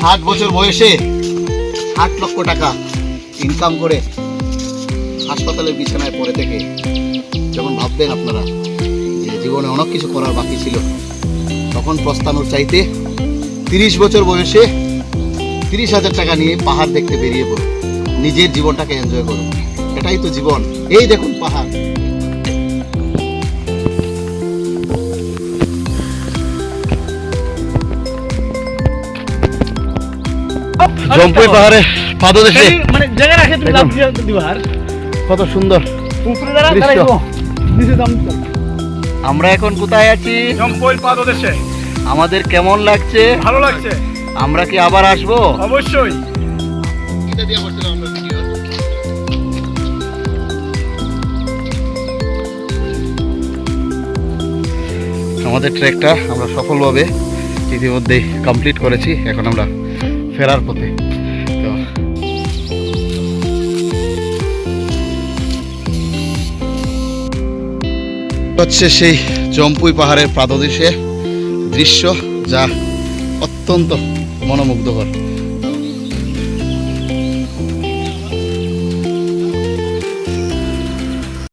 ষাট বছর বয়সে আট লক্ষ টাকা ইনকাম করে হাসপাতালের বিছানায় পড়ে থেকে যখন ভাববেন আপনারা যে জীবনে অনেক কিছু করার বাকি ছিল, তখন প্রস্তানোর চাইতে তিরিশ বছর বয়সে তিরিশ হাজার টাকা নিয়ে পাহাড় দেখতে বেরিয়ে পড়ুন। নিজের জীবনটাকে এনজয় করুন। এটাই তো জীবন। এই দেখুন পাহাড়। জম্পুই পাহাড়ে পাদদেশে। মানে জায়গা রাখে তুমি লাভ কত সুন্দর। উপরে দাঁড়া দাঁড়াইবো নিচে দাম আমরা এখন কোথায় আছি? জম্পল পাদদেশে। আমাদের কেমন লাগছে? ভালো লাগছে। আমরা কি আবার আসব? অবশ্যই। আমাদের ট্রেকটা আমরা সফলভাবে ইতিমধ্যেই কমপ্লিট করেছি। এখন আমরা ফেরার পথে। হচ্ছে সেই জম্পুই পাহাড়ের প্রাদদেশে দৃশ্য যা অত্যন্ত মনোমুগ্ধকর।